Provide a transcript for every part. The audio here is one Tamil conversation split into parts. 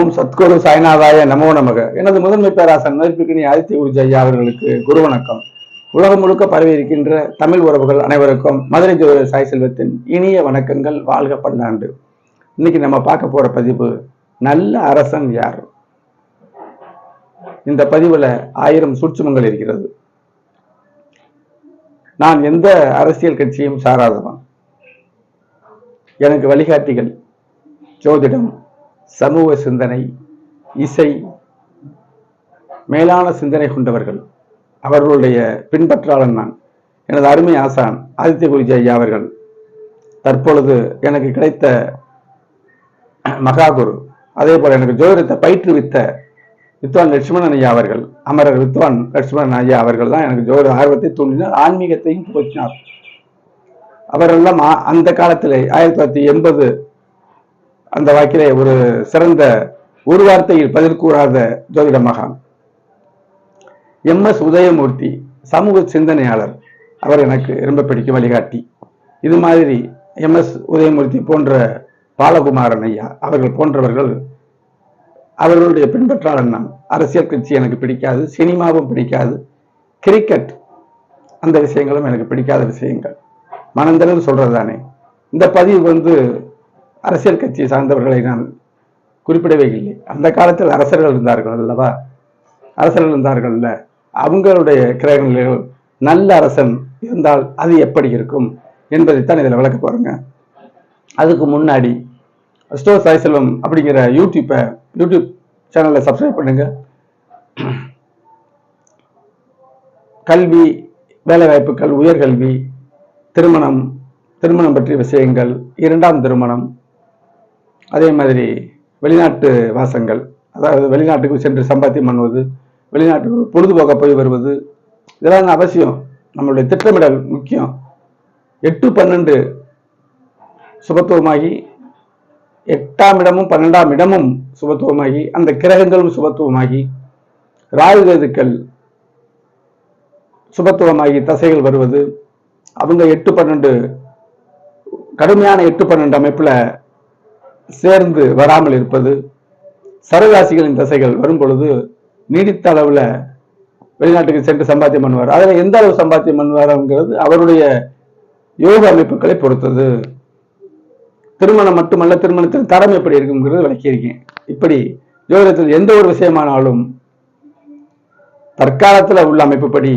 ஓம் சத்குரு சாய்நாதாய நமோ நமக. எனது முதன்மை பேராசன் மதிப்புக்கினி ஆதித்ய குருஜி ஐயா அவர்களுக்கு குரு வணக்கம் உலகம் முழுக்க பரவி இருக்கின்ற தமிழ் உறவுகள் அனைவருக்கும் மதுரை ஜோதி சாய் செல்வத்தின் இனிய வணக்கங்கள். வாழ்க பல்லாண்டு இன்னைக்கு நம்ம பார்க்க போற பதிவு நல்ல அரசன் யார்? இந்த பதிவுல ஆயிரம் சூட்சுமங்கள் இருக்கிறது. நான் எந்த அரசியல் கட்சியும் சாராதவன். எனக்கு வழிகாட்டிகள் ஜோதிடம் சமூக சிந்தனை இசை மேலான சிந்தனை கொண்டவர்கள். அவர்களுடைய பின்பற்றாளன் நான். எனது அருமை ஆசான் ஆதித்ய குருஜி ஐயா அவர்கள். தற்பொழுது எனக்கு கிடைத்த மகாகுரு. அதே போல எனக்கு ஜோதிடத்தை பயிற்றுவித்த வித்வான் லட்சுமணன் ஐயா அவர்கள் அமரர் வித்வான் லட்சுமணன் ஐயா அவர்கள் தான் எனக்கு ஜோதிட ஆர்வத்தை தூண்டினார் ஆன்மீகத்தையும் புகழ்த்தினார் அவரெல்லாம் அந்த காலத்திலே ஆயிரத்தி தொள்ளாயிரத்தி எண்பது அந்த வாக்கிலே ஒரு சிறந்த ஒரு வார்த்தையில் பதில் கூறாத ஜோதிட மகான். எம் எஸ் உதயமூர்த்தி சமூக சிந்தனையாளர். அவர் எனக்கு ரொம்ப பிடிக்கும் வழிகாட்டி. இது மாதிரி எம் எஸ் உதயமூர்த்தி போன்ற பாலகுமாரன் ஐயா அவர்கள் போன்றவர்கள் அவர்களுடைய பின்பற்றாளர் நான் அரசியல் கட்சி எனக்கு பிடிக்காது சினிமாவும் பிடிக்காது கிரிக்கெட் அந்த விஷயங்களும் எனக்கு பிடிக்காத விஷயங்கள். மனந்தளவு சொல்றது தானே இந்த பதிவு வந்து அரசியல் கட்சியை சார்ந்தவர்களை நான் குறிப்பிடவே இல்லை. அந்த காலத்தில் அரசர்கள் இருந்தார்கள் அல்லவா? அரசர்கள் இருந்தார்கள்ல அவங்களுடைய கிரகங்கள் நல்ல அரசன் இருந்தால் அது எப்படி இருக்கும் என்பதைத்தான் இதில் விளக்க போறேங்க. அதுக்கு முன்னாடி ஸ்டோ சாய்செல்வம் அப்படிங்கிற யூடியூப்பை யூடியூப் சேனலை சப்ஸ்கிரைப் பண்ணுங்க. கல்வி வேலைவாய்ப்புகள் உயர்கல்வி திருமணம் திருமணம் பற்றிய விஷயங்கள் இரண்டாம் திருமணம் அதே மாதிரி வெளிநாட்டு வாசங்கள் அதாவது வெளிநாட்டுக்கு சென்று சம்பாத்தியம் பண்ணுவது வெளிநாட்டுக்கு பொழுதுபோக்க போய் வருவது இதெல்லாம் அவசியம். நம்மளுடைய திட்டமிடல் முக்கியம். எட்டு பன்னெண்டு சுபத்துவமாகி எட்டாம் இடமும் பன்னெண்டாம் இடமும் சுபத்துவமாகி அந்த கிரகங்களும் சுபத்துவமாகி ராகுகேதுக்கள் சுபத்துவமாகி தசைகள் வருவது அவங்க எட்டு பன்னெண்டு கடுமையான எட்டு பன்னெண்டு அமைப்பில் சேர்ந்து வராமல் இருப்பது சரராசிகளின் தசைகள் வரும் பொழுது நீடித்த அளவுல வெளிநாட்டுக்கு சென்று சம்பாத்தியம் பண்ணுவார். அதில் எந்த அளவு சம்பாத்தியம் பண்ணுவாருங்கிறது அவருடைய யோக அமைப்புகளை பொறுத்தது. திருமணம் மட்டுமல்ல திருமணத்தின் தரம் எப்படி இருக்குங்கிறது விளக்கியிருக்கேன். இப்படி ஜோதிடத்தில் எந்த ஒரு விஷயமானாலும் தற்காலத்தில் உள்ள அமைப்புப்படி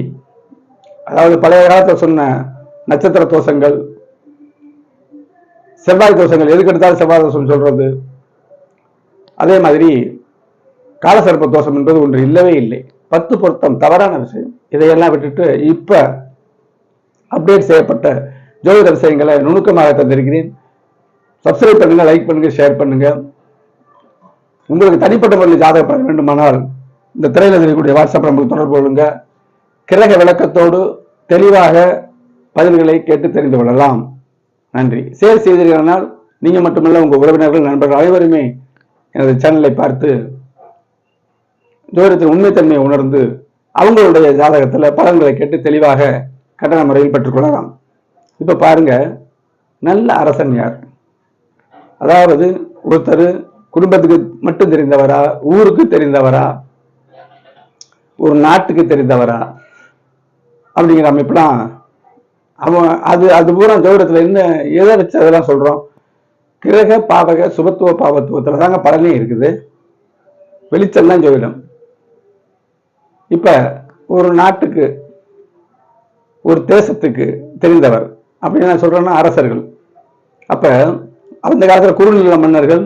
அதாவது பழைய காலத்தில் சொன்ன நட்சத்திர தோஷங்கள் செவ்வாய் தோஷங்கள் எதுக்கு எடுத்தாலும் செவ்வாய் தோஷம் சொல்றது? அதே மாதிரி காலசர்ப்ப தோஷம் என்பது ஒன்று இல்லவே இல்லை. பத்து பொருத்தம் தவறான விஷயம். இதையெல்லாம் விட்டுட்டு இப்ப அப்டேட் செய்யப்பட்ட ஜோதிட விஷயங்களை நுணுக்கமாக தந்திருக்கிறேன். சப்ஸ்கிரைப் பண்ணுங்க லைக் பண்ணுங்க ஷேர் பண்ணுங்க. உங்களுக்கு தனிப்பட்ட முறையில் ஜாதகம் பார்க்க வேண்டுமானால் இந்த திரையில் தெரியக்கூடிய வாட்ஸ்அப் நம்பருக்கு தொடர்பு கொள்ளுங்க. கிரக விளக்கத்தோடு தெளிவாக பதில்களை கேட்டு தெரிந்து கொள்ளலாம். நன்றி. சேர் செய்தீர்களானால் நீங்க மட்டுமல்ல உங்க உறவினர்கள் நண்பர்கள் அனைவருமே எனது சேனலை பார்த்து ஜோதிடத்தின் உண்மைத்தன்மையை உணர்ந்து அவங்களுடைய ஜாதகத்துல பலன்களை கேட்டு தெளிவாக கட்டண முறையில் பெற்றுக்கொள்ளலாம் இப்ப பாருங்க நல்ல அரசன் யார்? அதாவது ஒருத்தர் குடும்பத்துக்கு மட்டும் தெரிந்தவரா ஊருக்கு தெரிந்தவரா ஒரு நாட்டுக்கு தெரிந்தவரா அப்படிங்கிற அமைப்புலாம் அவன் அது அது பூரா ஜோதிடத்தில் என்ன எதை வச்சு அதெல்லாம் சொல்றோம்? கிரக பாவக சுபத்துவ பாவத்துவத்தில் தாங்க பலனே இருக்குது. வெளிச்சம் தான் ஜோதிடம். இப்ப ஒரு நாட்டுக்கு ஒரு தேசத்துக்கு தெரிந்தவர் அப்படின்னு நான் சொல்கிறேன்னா அரசர்கள். அப்ப அந்த காலத்துல குறுநில மன்னர்கள்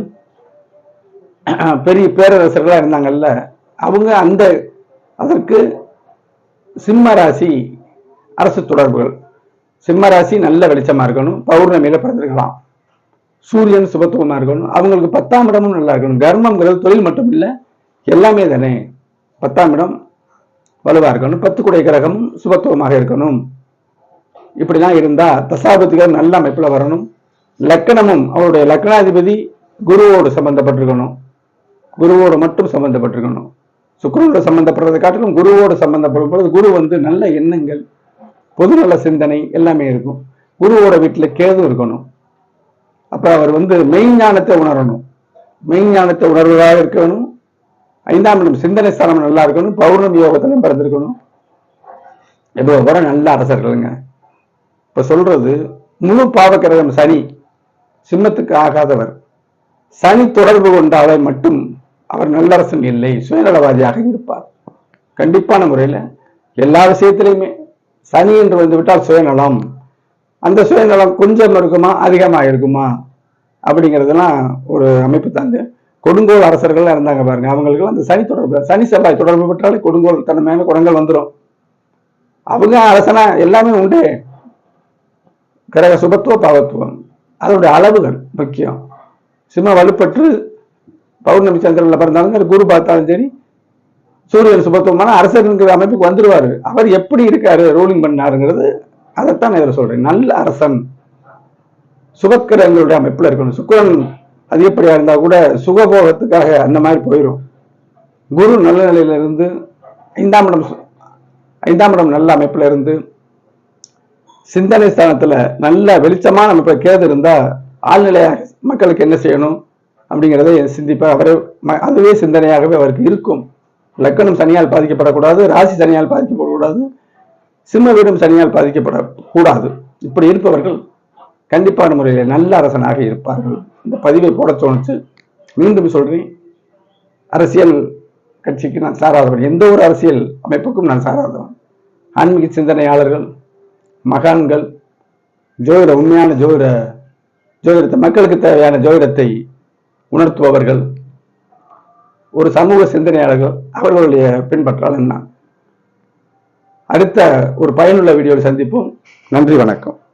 பெரிய பேரரசர்களா இருந்தாங்கல்ல அவங்க அந்த அதற்கு சிம்ம ராசி அரசு தொடர்புகள். சிம்ம ராசி நல்ல வெளிச்சமா இருக்கணும். பௌர்ணமியில பிறந்திருக்கலாம். சூரியன் சுபத்துவமா இருக்கணும். அவங்களுக்கு பத்தாம் இடமும் நல்லா இருக்கணும். கர்மங்கிறது தொழில் மட்டும் இல்லை எல்லாமே தானே. பத்தாம் இடம் வலுவா இருக்கணும். பத்து குடை கிரகம் சுபத்துவமாக இருக்கணும். இப்படிலாம் இருந்தா தசாபதிகள் நல்ல அமைப்புல வரணும். லக்கணமும் அவருடைய லக்னாதிபதி குருவோடு சம்பந்தப்பட்டிருக்கணும். குருவோடு மட்டும் சம்பந்தப்பட்டிருக்கணும். சுக்கிரனோட சம்பந்தப்படுறதை காட்டிலும் குருவோடு சம்பந்தப்படும் பொழுது குரு வந்து நல்ல எண்ணங்கள் பொதுநல சிந்தனை எல்லாமே இருக்கும். குருவோட வீட்டுல கேது இருக்கணும். அப்போ அவர் வந்து மெய்ஞானத்தை உணரணும். மெய்ஞானத்தை உணர்வதாக இருக்கணும். ஐந்தாம் இடம் சிந்தனை ஸ்தானம் நல்லா இருக்கணும். பௌர்ணமி யோகத்திலும் பிறந்திருக்கணும். எவ்வளோ வர நல்ல அரசர்களுங்க. இப்போ சொல்றது முழு பாவக்கிரகம் சனி. சிம்மத்துக்கு ஆகாதவர். சனி தொடர்பு கொண்டாலே மட்டும் அவர் நல்லரசன் இல்லை. சுயநலவாதியாக இருப்பார். கண்டிப்பான முறையில் எல்லா விஷயத்திலையுமே சனி என்று வந்து விட்டால் சுயநலம். அந்த சுயநலம் கொஞ்சம் இருக்குமா அதிகமாக இருக்குமா? அப்படிங்கிறதுலாம் ஒரு அமைப்பு தாங்க கொடுங்கோல் அரசர்கள்லாம் இருந்தாங்க பாருங்க. அவங்களுக்கு அந்த சனி தொடர்பு சனி செவ்வாய் தொடர்பு பெற்றாலே கொடுங்கோல் தன்மையான குணங்கள் வந்துடும் அவங்க அரசனா எல்லாமே உண்டு. கிரக சுபத்துவ பாவத்துவம். அதனுடைய அளவுகள் முக்கியம். சிம்ம வலுப்பற்று பௌர்ணமி சந்திரன்ல பிறந்தாலும் குரு பார்த்தாலும் சரி சூரியன் சுபத்துவமான அரசருங்கிற அமைப்புக்கு வந்துருவாரு. அவர் எப்படி இருக்காரு ரூலிங் பண்ணாருங்கிறது அதைத்தான் நான் இதில் சொல்றேன். நல்ல அரசன். சுபக்கிரகங்களுடைய அமைப்பில் இருக்கணும். சுக்கரன் அதிகப்படியாக இருந்தால் கூட சுகபோகத்துக்காக அந்த மாதிரி போயிடும் குரு நல்ல நிலையிலிருந்து ஐந்தாம் இடம் ஐந்தாம் இடம் நல்ல அமைப்பில் இருந்து சிந்தனை ஸ்தானத்தில் நல்ல வெளிச்சமான அமைப்பு கேது இருந்தால் ஆழ்நிலையாக மக்களுக்கு என்ன செய்யணும் அப்படிங்கிறத சிந்திப்பார் அவரே ம- அதுவே சிந்தனையாகவே அவருக்கு இருக்கும். லக்கணம் சனியால் பாதிக்கப்படக்கூடாது ராசி சனியால் பாதிக்கப்படக்கூடாது சிம்ம வீடும் சனியால் பாதிக்கப்படக்கூடாது. இப்படி இருப்பவர்கள் கண்டிப்பான முறையில் நல்ல அரசனாக இருப்பார்கள். இந்த பதிவை போட தோணுச்சு மீண்டும் சொல்றேன். அரசியல் கட்சிக்கு நான் சாராதவன். எந்த ஒரு அரசியல் அமைப்புக்கும் நான் சாராதவன். ஆன்மீக சிந்தனையாளர்கள் மகான்கள் ஜோதிட உண்மையான ஜோதிட ஜோதிடத்தை மக்களுக்கு தேவையான ஜோதிடத்தை உணர்த்துபவர்கள் ஒரு சமூக சிந்தனையாளர்கள் அவர்களுடைய பின்பற்றாளன் நான் அடுத்த ஒரு பயனுள்ள வீடியோவில் சந்திப்போம். நன்றி வணக்கம்.